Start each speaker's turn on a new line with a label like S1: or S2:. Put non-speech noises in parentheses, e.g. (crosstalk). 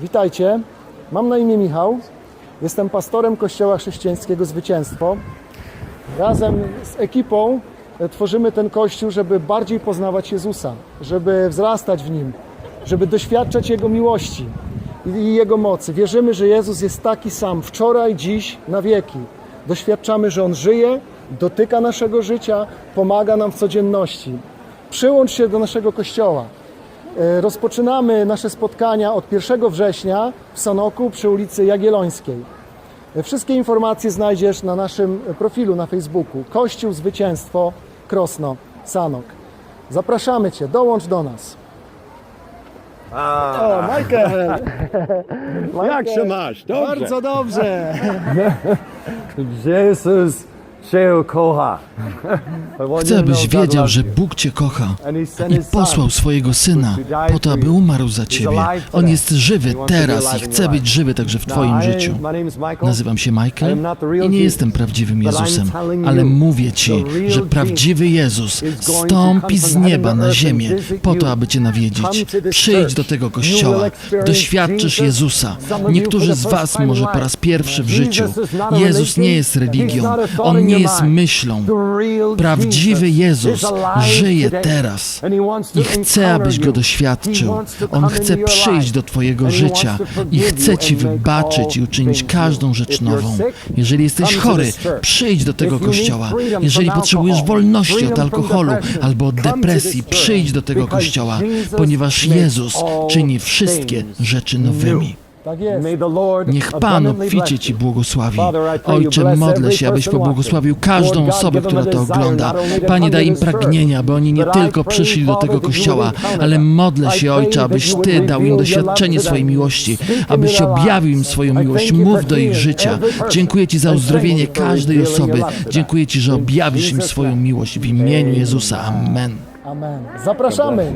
S1: Witajcie, mam na imię Michał, jestem pastorem Kościoła Chrześcijańskiego Zwycięstwo. Razem z ekipą e, tworzymy ten Kościół, żeby bardziej poznawać Jezusa, żeby wzrastać w Nim, żeby doświadczać Jego miłości i Jego mocy. Wierzymy, że Jezus jest taki sam wczoraj, dziś, na wieki. Doświadczamy, że On żyje, dotyka naszego życia, pomaga nam w codzienności. Przyłącz się do naszego Kościoła. E, Rozpoczynamy nasze spotkania od 1 września w Sanoku przy ulicy Jagiellońskiej. E, Wszystkie informacje znajdziesz na naszym profilu na Facebooku Kościół Zwycięstwo Krosno Sanok. Zapraszamy Cię, dołącz do nas. O, Michael! (laughs)
S2: Jak się masz? Dobrze.
S1: Bardzo dobrze! (laughs)
S2: Kocha.
S3: Chcę, abyś wiedział, że Bóg Cię kocha i posłał swojego Syna po to, aby umarł za Ciebie. On jest żywy teraz i chce być żywy także w Twoim życiu. Nazywam się Michael i nie jestem prawdziwym Jezusem, ale mówię Ci, że prawdziwy Jezus stąpi z nieba na ziemię po to, aby Cię nawiedzić. Przyjdź do tego kościoła, doświadczysz Jezusa. Niektórzy z Was może po raz pierwszy w życiu. Jezus nie jest religią, On nie jest myślą. Prawdziwy Jezus żyje teraz i chce, abyś go doświadczył. On chce przyjść do Twojego życia i chce Ci wybaczyć i uczynić każdą rzecz nową. Jeżeli jesteś chory, przyjdź do tego kościoła. Jeżeli potrzebujesz wolności od alkoholu albo od depresji, przyjdź do tego kościoła, ponieważ Jezus czyni wszystkie rzeczy nowymi.
S1: Tak.
S3: Niech Pan obficie Ci błogosławi. Ojcze, modlę się, abyś pobłogosławił każdą osobę, która to ogląda. Panie, daj im pragnienia, aby oni nie tylko przyszli do tego kościoła, ale modlę się, Ojcze, abyś Ty dał im doświadczenie swojej miłości, abyś objawił im swoją miłość. Mów do ich życia. Dziękuję Ci za uzdrowienie każdej osoby. Dziękuję Ci, że objawisz im swoją miłość w imieniu Jezusa. Amen.
S1: Amen. Zapraszamy!